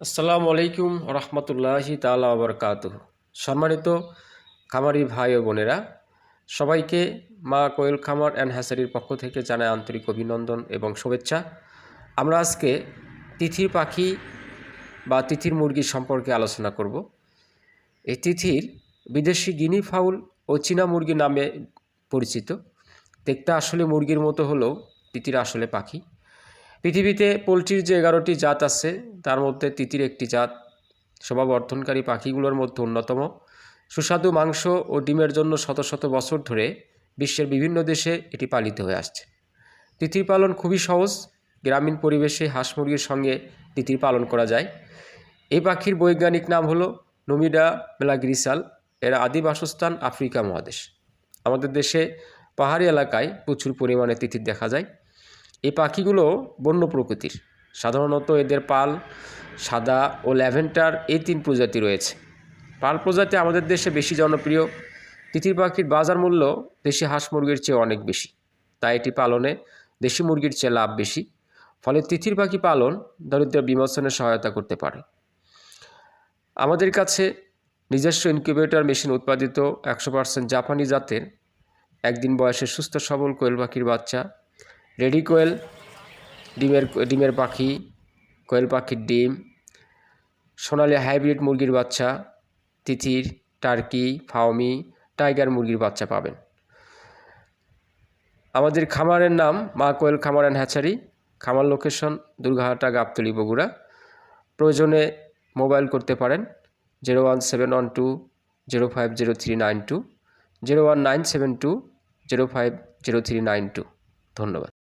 আসসালামু আলাইকুম রহমতুল্লাহি তালা আবরকাত সম্মানিত খামারি ভাই ও বোনেরা, সবাইকে মা কোয়েল খামার অ্যান্ড হ্যাসারির পক্ষ থেকে জানায় আন্তরিক অভিনন্দন এবং শুভেচ্ছা। আমরা আজকে তিথির পাখি বা তিথির মুরগি সম্পর্কে আলোচনা করব। এই তিথির বিদেশি গিনি ফাউল ও চীনা মুরগি নামে পরিচিত। দেখতে আসলে মুরগির মতো হলেও তিথির আসলে পাখি। পৃথিবীতে পোলট্রির যে এগারোটি জাত আছে তার মধ্যে তিতির একটি জাত। স্বভাব অর্থনকারী পাখিগুলোর মধ্যে অন্যতম। সুস্বাদু মাংস ও ডিমের জন্য শত শত বছর ধরে বিশ্বের বিভিন্ন দেশে এটি পালিত হয়ে আসছে। তিতির পালন খুবই সহজ। গ্রামীণ পরিবেশে হাঁস মুরগির সঙ্গে তিতির পালন করা যায়। এই পাখির বৈজ্ঞানিক নাম হলো নোমিডা মেলাগ্রিসাল। এর আদি বাসস্থান আফ্রিকা মহাদেশ। আমাদের দেশে পাহাড়ি এলাকায় প্রচুর পরিমাণে তিতির দেখা যায়। এই পাখিগুলো বন্য প্রকৃতির। সাধারণত এদের পাল, সাদা ও ল্যাভেন্ডার এই তিন প্রজাতি রয়েছে। পাল প্রজাতি আমাদের দেশে বেশি জনপ্রিয়। তিতির পাখির বাজার মূল্য দেশি হাঁস মুরগির চেয়ে অনেক বেশি। তাই এটি পালনে দেশি মুরগির চেয়ে লাভ বেশি। ফলে তিথির পাখি পালন দরিদ্র বিমোচনে সহায়তা করতে পারে। আমাদের কাছে নিজস্ব ইনকিউবেটর মেশিন উৎপাদিত একশো পার্সেন্ট জাপানি জাতের, একদিন বয়সে সুস্থ সবল কোয়েল পাখির বাচ্চা, রেডি কোয়েল ডিমের ডিমের পাখি, কোয়েল পাখির ডিম, সোনালি হাইব্রিড মুরগির বাচ্চা, তিথির, টার্কি, ফাওমি, টাইগার মুরগির বাচ্চা পাবেন। আমাদের খামারের নাম মা কোয়েল খামার অ্যান্ড হ্যাচারি। খামার লোকেশন দুর্গাহাটা গাবতলি বগুড়া। প্রয়োজনে মোবাইল করতে পারেন zero one seven one two zero five zero three nine two, zero one nine seven two zero five zero three nine two. ধন্যবাদ।